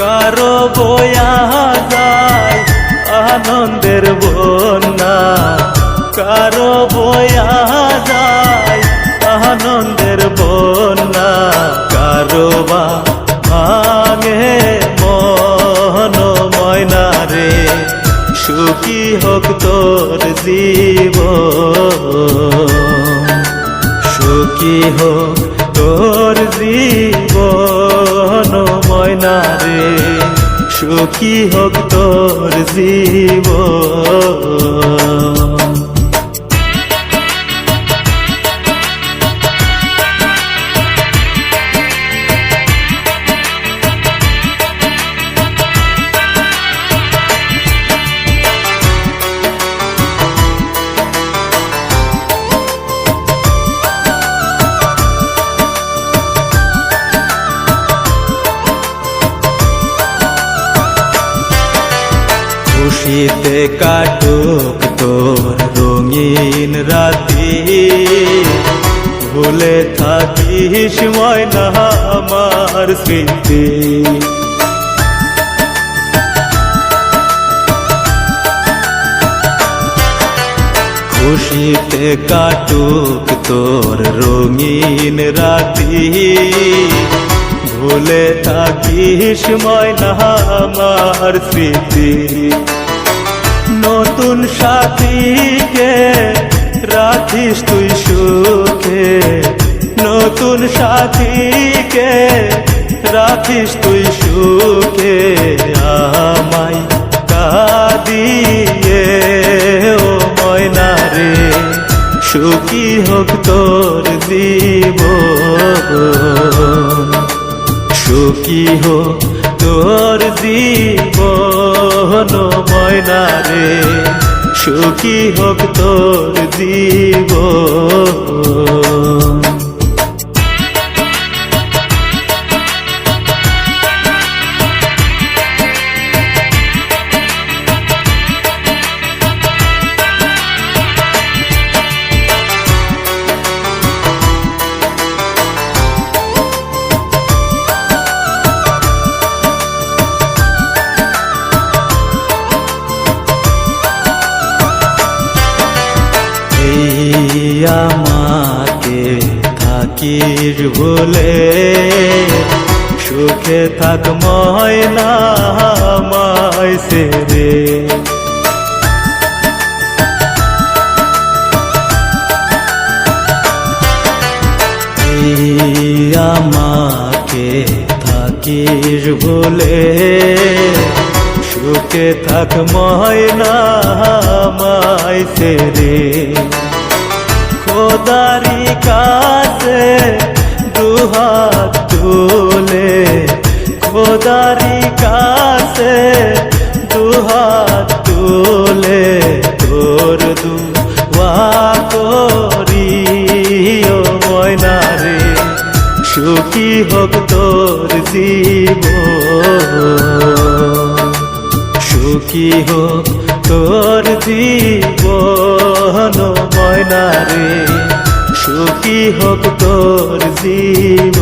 কারও বয়া যায়? আনন্দের বন্যা। কারও বয়া যায়? আনন্দের বন্যা। কারও বা ভাঙে মন ময়না রে? সুখী হোক তোর জীব সুখী হোক সুখী হোক তোর জীবন। খুশিতে কাটুক তোর রঙিন রাতি। ভুলে থাকিস ময়না আমার স্মৃতি। খুশিতে কাটুক তোর রঙিন রাতি। ভুলে থাকিস ময়না আমার স্মৃতি। নতুন সাথীকে রাখিস তুই সুখে। নতুন সাথীকে রাখিস তুই সুখে। আমায় কাঁদিয়ে, ও ময়না রে, সুখী হোক তোর দিব সুখী হোক তোর জীবন ময়না রে সুখী হোক তোর জীবন। আমাকে থাকির বলে। সুখে থাক ময়না মায় সেরে। এই আমাকে থাকির বলে। সুখে থাক ময়না মায় সেরে। খোদারি কাছে দুহাত তুলে, খোদারি কাছে দুহাত তুলে তোর দুয়া করি ও ময়না সুখী হোক তোর জীব সুখী হোক তোর জীবন। ময়না রে সুখী হোক তোর জীব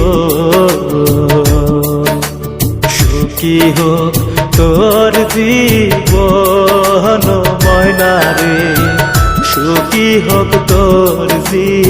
সুখী হোক তোর জীবন ময়না রে সুখী হোক তোর জীবন।